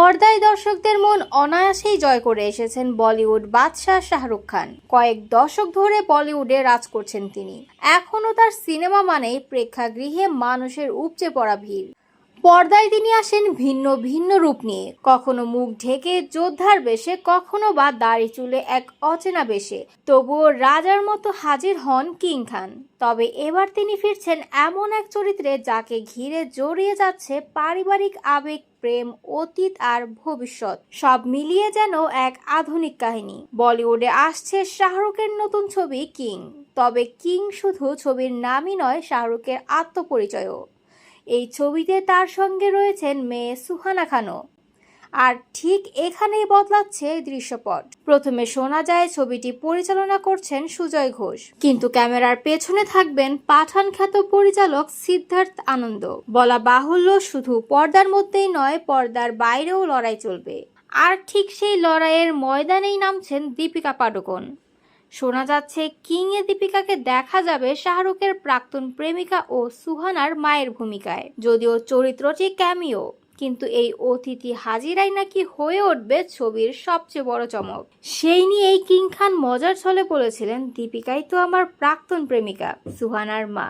পর্দায় দর্শকদের মন অনায়াসেই জয় করে এসেছেন বলিউড বাদশাহ শাহরুখ খান। কয়েক দশক ধরে বলিউডে রাজ করছেন তিনি। এখনও তার সিনেমা মানেই প্রেক্ষাগৃহে মানুষের উপচে পড়া ভিড়। পর্দায় তিনি আসেন ভিন্ন ভিন্ন রূপ নিয়ে। কখনো মুখ ঢেকে যোদ্ধার বেশে, কখনো বা দাড়ি চুলে এক অচেনা বেশে। তবুও রাজার মতো হাজির হন কিং খান। তবে এবার তিনি ফিরছেন এমন এক চরিত্রে যাকে ঘিরে জড়িয়ে যাচ্ছে পারিবারিক আবেগ, প্রেম, অতীত আর ভবিষ্যৎ। সব মিলিয়ে যেন এক আধুনিক কাহিনী। বলিউডে আসছে শাহরুখের নতুন ছবি কিং। তবে কিং শুধু ছবির নামই নয়, শাহরুখের আত্মপরিচয়ও। এই ছবিতে তার সঙ্গে রয়েছেন মেয়ে সুহানা খানও। আর ঠিক এখানেই বদলাচ্ছে দৃশ্যপট। প্রথমে শোনা যায় ছবিটি পরিচালনা করছেন সুজয় ঘোষ। কিন্তু ক্যামেরার পেছনে থাকবেন পাঠান খ্যাত পরিচালক সিদ্ধার্থ আনন্দ। বলা বাহুল্য, শুধু পর্দার মধ্যেই নয়, পর্দার বাইরেও লড়াই চলবে। আর ঠিক সেই লড়াইয়ের ময়দানেই নামছেন দীপিকা পাডুকোন। শোনা যাচ্ছে কিং এ দীপিকাকে দেখা যাবে শাহরুখের প্রাক্তন প্রেমিকা ও সুহানার মায়ের ভূমিকায়। যদিও চরিত্রটি ক্যামিও, কিন্তু এই অতিথি হাজিরাই নাকি হয়ে উঠবে ছবির সবচেয়ে বড় চমক। সেই নিয়েই কিং খান মজার ছলে বলেছিলেন, দীপিকাই তো আমার প্রাক্তন প্রেমিকা, সুহানার মা।